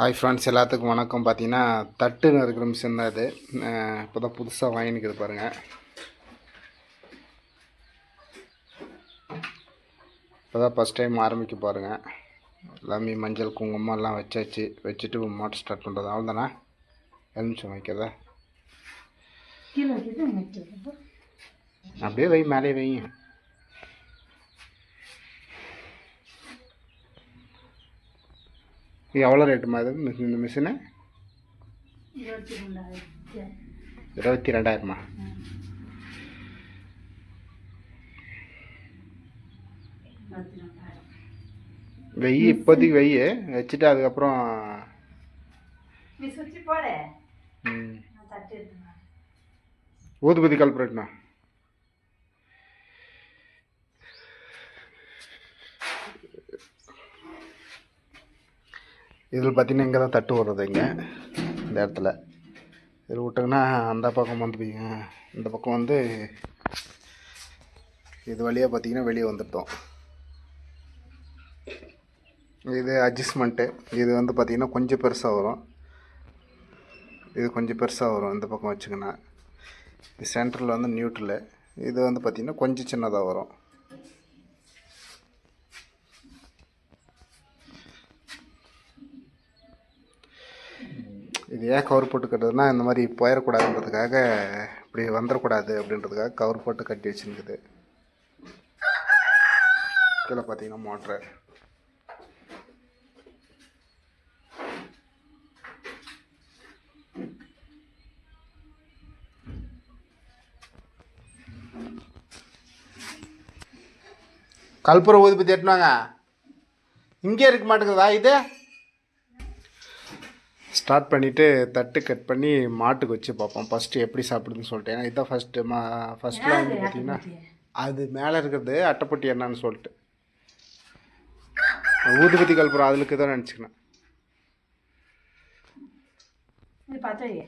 Hi friends எல்லாத்துக்கும் வணக்கம். பார்த்தீங்கன்னா தட்டுன்னு இருக்கிற மிஷின் தான் இது. இப்போ தான் புதுசாக வாங்கினுக்குது பாருங்கள் இப்போ தான் ஃபஸ்ட் டைம் ஆரம்பிக்க பாருங்கள் எல்லாமே மஞ்சள் குங்குமம் எல்லாம் வச்சாச்சு. வச்சுட்டு மோட்டர் ஸ்டார்ட் பண்ணுறது அவ்வளோதானே எலுமிச்சம் வைக்கிறதா அப்படியே வை மேலே வைங்க. எவ்வளோ ரேட்டுமா மிஷின் இந்த மிஷினு இருபத்தி ரெண்டாயிரமா? வெய் இப்போதைக்கு வெய். வச்சுட்டு அதுக்கப்புறம் ஊதுபதி கல்பரேட்ண்ணா இதில் பார்த்தீங்கன்னா இங்கே தான் தட்டு வர்றது இங்கே இந்த இடத்துல. இதில் விட்டிங்கன்னா அந்த பக்கம் வந்து இந்த பக்கம் வந்து இது வழியாக பார்த்தீங்கன்னா வெளியே வந்துட்டோம். இது அட்ஜஸ்ட்மெண்ட்டு இது வந்து பார்த்திங்கன்னா கொஞ்சம் பெருசாக வரும். இது கொஞ்சம் பெருசாக வரும் இந்த பக்கம் வச்சுக்கோங்க. இது சென்டரில் வந்து நியூட்ரலு இது வந்து பார்த்திங்கன்னா கொஞ்சம் சின்னதாக வரும். இது ஏன் கவர் போட்டு கட்டுறதுன்னா இந்த மாதிரி போயிடக்கூடாதுன்றதுக்காக இப்படி வந்துடக்கூடாது அப்படின்றதுக்காக கவர் போட்டு கட்டி வச்சுருக்குது. கீழே பார்த்தீங்கன்னா மோட்ரு. கற்பூர ஊதுபத்தி எட்டுனாங்க இங்கே இருக்க மாட்டேங்குதா இது. ஸ்டார்ட் பண்ணிவிட்டு தட்டு கட் பண்ணி மாட்டுக்கு வச்சு பார்ப்போம். ஃபஸ்ட்டு எப்படி சாப்பிடுதுன்னு சொல்லிட்டு. ஏன்னா இதுதான் ஃபஸ்ட்டு மா ஃபஸ்ட்டில் வந்து பார்த்தீங்கன்னா அது மேலே இருக்கிறது அட்டைப்பட்டி என்னன்னு சொல்லிட்டு. ஊதுபத்தி கல்புரம் அதுக்கு தான் நினச்சிக்கினேன். இது வை.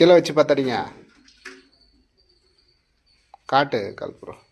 கீழே வச்சு பார்த்தாடிங்க. காட்டு கல்புரம்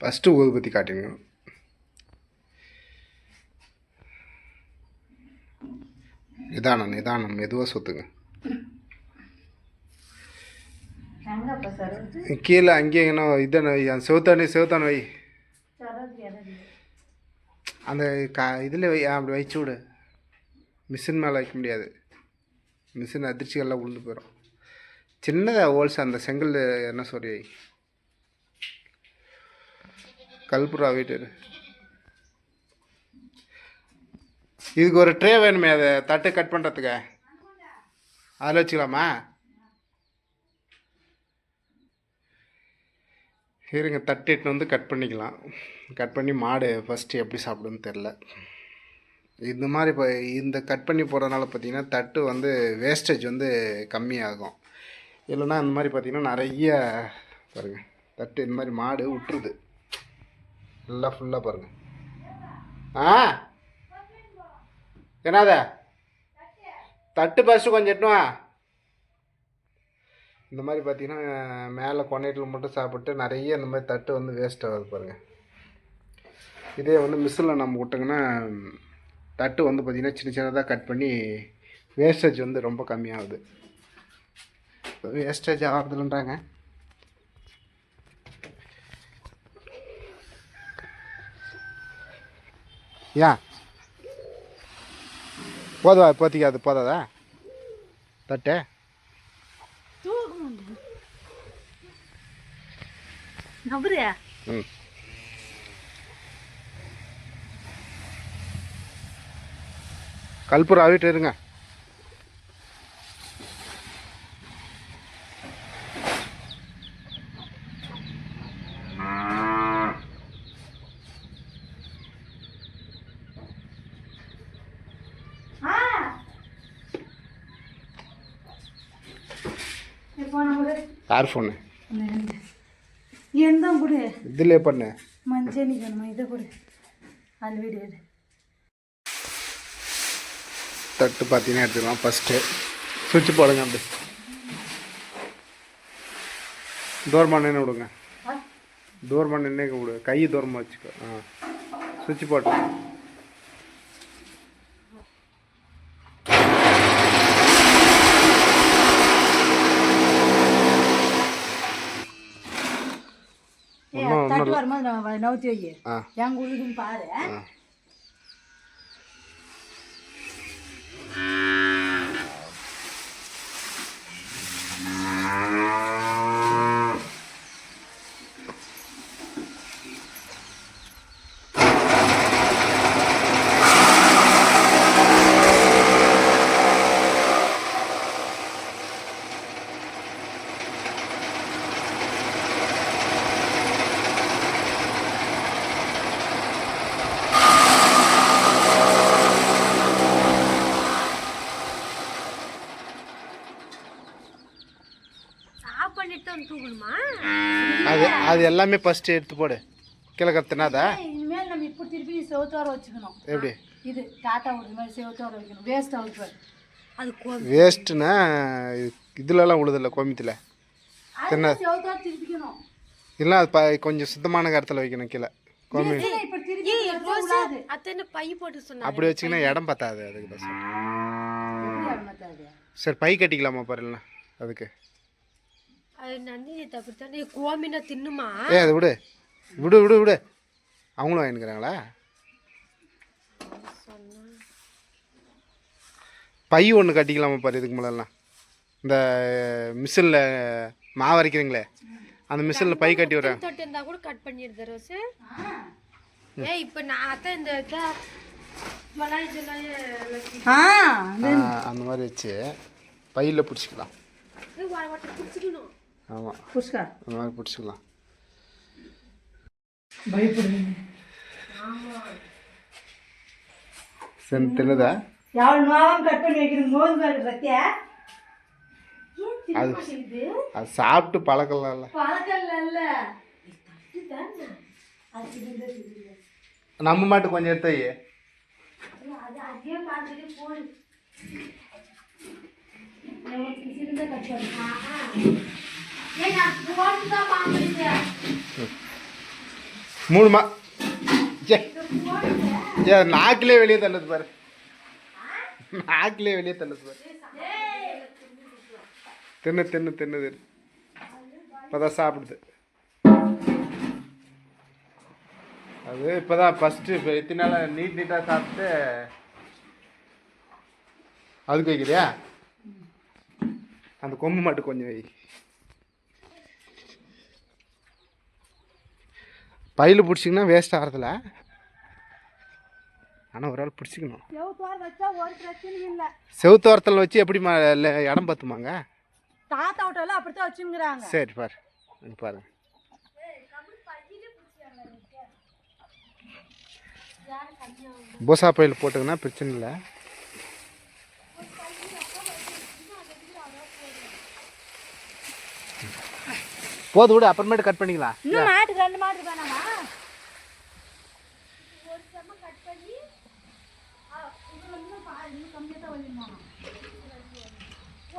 ஃபஸ்ட்டு ஊதுபத்தி காட்டுங்க நிதானம் நிதானம். மெதுவாக சுற்றுங்க சரது கீழே அங்கேயே எங்கன்னா இதான செவுத்தானே செவுத்தான வை. அந்த கா இதில் வை அப்படி வச்சு விடு. மிஷின் மேலே வைக்க முடியாது. மிஷின் அதிர்ச்சிகள்லாம் உளுந்து போயிடும் சின்னதாக ஹோல்ஸ் அந்த செங்கல் என்ன சொல்லி கல்புரா வீட்டு இதுக்கு ஒரு ட்ரே வேணுமே அதை தட்டு கட் பண்ணுறதுக்கு அதில் வச்சுக்கலாமா? இருங்க தட்டு எட்டுன்னு வந்து கட் பண்ணிக்கலாம். கட் பண்ணி மாடு ஃபஸ்ட்டு எப்படி சாப்பிடுன்னு தெரில இந்த மாதிரி இப்போ இந்த கட் பண்ணி போடுறதுனால பார்த்தீங்கன்னா தட்டு வந்து வேஸ்டேஜ் வந்து கம்மியாகும். இல்லைன்னா இந்த மாதிரி பார்த்தீங்கன்னா நிறைய பாருங்கள் தட்டு இந்த மாதிரி மாடு விட்டுருது எல்லாம் ஃபுல்லாக பாருங்கள் ஆ? என்னத? தட்டு ஃபஸ்ட்டு கொஞ்சம் எட்டுவா இந்த மாதிரி பார்த்தீங்கன்னா மேலே கொண்டைட்டில் மட்டும் சாப்பிட்டு நிறைய இந்த மாதிரி தட்டு வந்து வேஸ்ட் ஆகுது பாருங்கள் இதே வந்து மிஷினில் நம்ம விட்டோங்கன்னா தட்டு வந்து பார்த்திங்கன்னா சின்ன சின்னதாக கட் பண்ணி வேஸ்டேஜ் வந்து ரொம்ப கம்மியாகுது. வேஸ்டேஜ் ஆகிறதுலன்றாங்க ஏன் போதுவா இப்போதைக்கு அது போதாதா? தட்டு. ம். கல்பூரம் அவிட்டு இருங்க. பண்ணு. அது வீடு எடு தட்டு பார்த்தீங்கன்னா எடுத்துக்கலாம். ஃபஸ்ட்டு சுவிட்ச் போடுங்க அப்படி. தூரமாக நின்று விடுங்க. தூரமாக நின்று விடு. கை தூரமாக வச்சுக்கோ. ஆ. சுவிட்ச் போட்டு. நான் நவுத்தி வை ஆ எங்க உழுதுன்னு பாரு ஆ ஆஃப் பண்ணிட்டு வந்து தூக்கணுமா அது அது எல்லாமே ஃபஸ்ட்டு எடுத்து போடு. கீழே கத்துனாதா இனிமேல் நம்ம இப்போ திருப்பி செவத்தோர வச்சுக்கணும். எப்படி? இது தாத்தா ஒரு மாதிரி செவத்தோர வைக்கணும். வேஸ்ட் அவுட் அது வேஸ்ட்டுனா இதுலலாம் உழுதில்ல கோமியத்தில். செவத்தோர திருப்பிக்கணும். இல்லை அது ப கொஞ்சம் சுத்தமான இடத்துல வைக்கணும் கீழே. கோமி. இப்போ திருப்பி விடாது அத்தனை பை போட்டு சொன்னா அப்படி வச்சிங்கன்னா இடம் பத்தாது அதுக்கு தான் சரி பை கட்டிக்கலாமா பாருங்களா அதுக்கு. ஏ அது விடு. விடு விடு விடு. அவங்களும் வாங்கிக்கிறாங்களா பை ஒன்று கட்டிக்கலாமா பாரு இதுக்கு முன்னெல்லாம் இந்த மிஷினில் மாவு அரைக்கிறீங்களே? அந்த மிஷினில் பை கட்டி விட்றாங்க தொட்டு இருந்தா கூட கட் பண்ணிடுது ரோஸு ஏ இப்ப நான் அதான் இந்த அந்த மாதிரி வச்சு பையில் பிடிச்சிக்கலாம். பிடிச்சிக்கணும். ஆமாம் புஷ்கா? அந்த மாதிரி பிடிச்சிக்கலாம் சரி தின்னுதா? பத்தியா அது அது சாப்பிட்டு பழக்கலாம்ல. பழக்கம் இல்ல நம்ம மாட்டு கொஞ்சம் எடுத்து வை. அது அதே பார்த்துட்டு போடு. மூணு மா ஏ நாக்கிலே வெளியே தள்ளுது பாரு நாக்கிலே வெளியே தள்ளுது பாரு தின்னு தின்னு தின்னு தின்னு இப்போதான் சாப்பிடுது அது இப்போதான் ஃபஸ்ட்டு இப்போ எத்தனை நாள் நீட் நீட்டாக சாப்பிட்டு அதுக்கு வைக்கிறியா அந்த கொம்பு மாட்டு கொஞ்சம் வை பையில் பிடிச்சிங்கன்னா வேஸ்ட் ஆகிறதில்ல ஆனால் ஒரு ஆள் பிடிச்சிக்கணும். செவுத்தோரத்தில் வச்சு எப்படி இடம் பத்துமாங்க? தாத்தா விட்டால அப்படித்தான் வச்சுங்கிறாங்க சரி பாரு. பாருங்க. பூசா பையில் போட்டுங்கன்னா பிரச்சனை இல்லை. போது விடு அப்புறமேட்டு கட் பண்ணிக்கலாம். இன்னும் மாட்டுக்கு ரெண்டு மாட்டு வேணாமா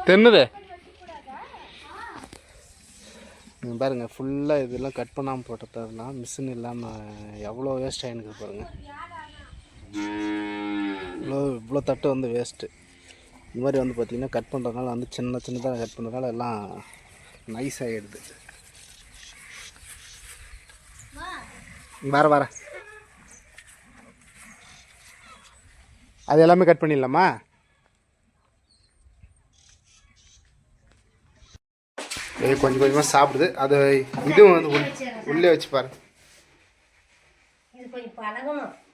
தென்னுது. பாருங்க ஃபுல்லாக இதெல்லாம் கட் பண்ணாமல் போட்டதெல்லாம் மிஷின் இல்லாமல் எவ்வளோ வேஸ்ட் ஆகிருக்கு பாருங்க. இவ்வளோ இவ்வளோ தட்டு வந்து வேஸ்ட்டு இந்த மாதிரி வந்து பார்த்திங்கன்னா கட் பண்ணுறதுனால வந்து சின்ன சின்னதாக கட் பண்ணுறதுனால எல்லாம் நைஸ் ஆகிடுது வர வர. அது எல்லாமே கட் பண்ணிடலாமா? இது கொஞ்சம் கொஞ்சமாக சாப்பிடுது அது இதுவும் வந்து உள்- உள்ளே வச்சு பாரு.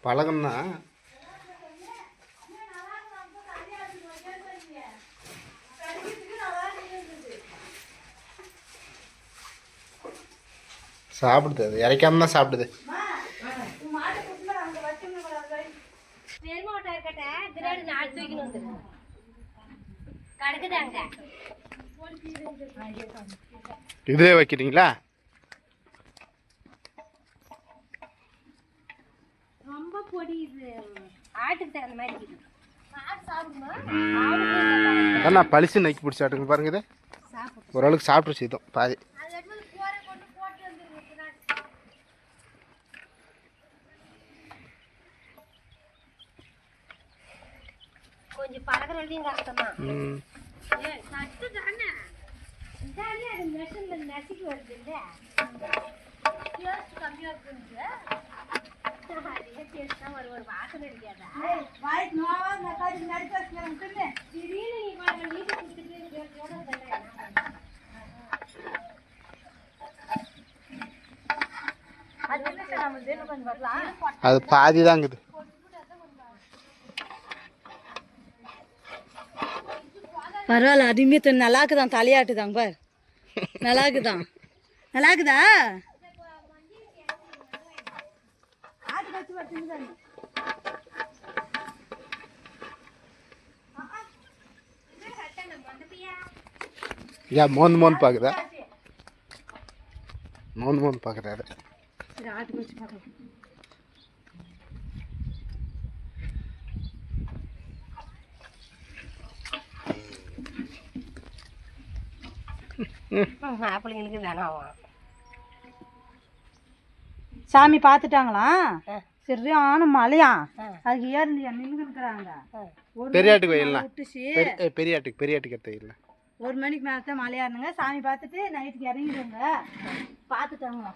பழகம்னா? சாப்பிடுது அது இறைக்காம தான் சாப்பிடுது. பெருமாட்டா இருக்கட்ட திராடி நாலு தூக்கின்னு வந்துரு கிடக்குதாங்க இதே வைக்கிறீங்களா? ரொம்ப பொடி இது. ஆட்டுக்கு தகுந்த மாதிரி பளிச்சு நக்கி பிடிச்சாட்டுங்க பாருங்க இது. ஓரளவுக்கு சாப்பிட்டுச்சு இதுவும் பாதி. கொஞ்சம் பழகிறதையும் கஷ்டம்தான். ம் அது நசுக்கி வருது இல்ல டேஸ்ட் கம்மியா இருக்குது. அதே டேஸ்ட் ஒரு ஒரு வாசனை இருக்காதா வாய்க்கு நோவா இந்த காய்ச்சி நடிச்சு திடீர்னு நீ பாருங்க நீட்டு கொடுத்துட்டு அது பாதி தாங்குது பரவாயில்ல அருமையா தண்ணி நல்லா இருக்குதான் தலையாட்டுதாங்க பார். நல்லா இருக்குதான் நல்லா இருக்குதா ஏன் மோந்து மோந்து பார்க்குதா மோந்து மோந்து பார்க்குறாரு ஆட்டுக்கு வச்சு பார்க்கலாம். மாப்பிள்ளைங்களுக்கு வேணாம் சாமி பார்த்துட்டாங்களா ஆ. சரியான மழையா? ஆ. அதுக்கு ஏறி நின்று இருக்கிறாங்க. ஒரு பெரியாட்டுக்கு வெயிலாம் விட்டுச்சு பெரிய ஏய், பெரியாட்டுக்கு பெரியாட்டுக்கு எடுத்த ஒரு மணிக்கு மேலே தான் மழையா இருந்துங்க. சாமி பார்த்துட்டு நைட்டுக்கு இறங்கிடுங்க. பார்த்துட்டாங்களா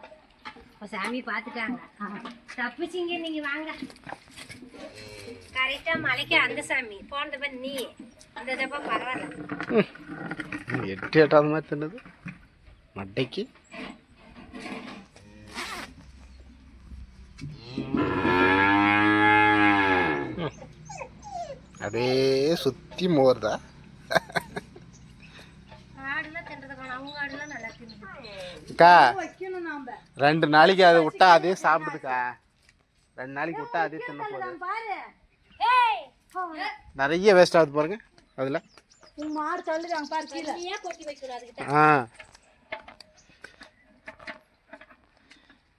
இப்போ சாமி பார்த்துட்டாங்க தப்பிச்சிங்க நீங்க வாங்க. கரெக்டா மலைக்கு அந்த சாமி. போன தப்ப நீ. இந்த தப்பா பரவாயில்ல. எட்டு எட்டாவது மாதிரி தின்னது மட்டைக்கு. அப்படியே சுற்றி மோர்தா அக்கா வைக்கணும் நாம ரெண்டு நாளைக்கு அதை விட்டா அதே சாப்பிடுதுக்கா ரெண்டு நாளைக்கு விட்டா அதே தின்ன போகுது பாரு ஏய் நிறைய வேஸ்ட் ஆகுது பாருங்க அதில் உங்க மாடு தள்ளுறாங்க பாரு கீழே. ஏன் கொட்டி வைக்கணும் அதுக்கிட்ட ஆ.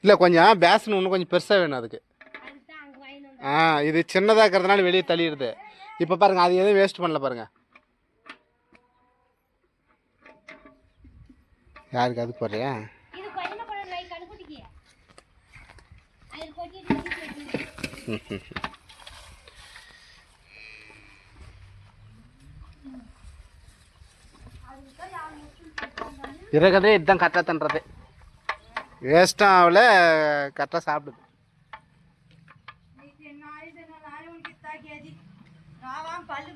இல்லை கொஞ்சம் பேசன் இன்னும் கொஞ்சம் பெருசாக வேணும் அதுக்கு. ஆ இது சின்னதாக இருக்கிறதுனால வெளியே தள்ளிடுது. இப்போ பாருங்க அது எதுவும் வேஸ்ட் பண்ணல பாருங்க. யாருக்கு அது போடுறியா? இது இருக்கிறதே இதுதான் கரெக்டாக தண்டுறது வேஸ்ட்டும் ஆகல கரெக்டாக சாப்பிடுது பல்லு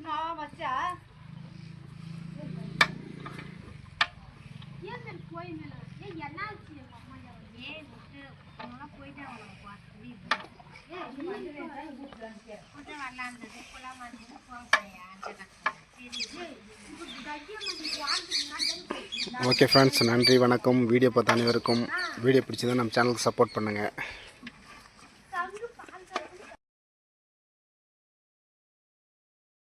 ஓகே ஃப்ரெண்ட்ஸ் நன்றி வணக்கம். வீடியோ பார்த்த அனைவருக்கும் வீடியோ பிடிச்சதை நம்ம சேனலுக்கு சப்போர்ட் பண்ணுங்கள்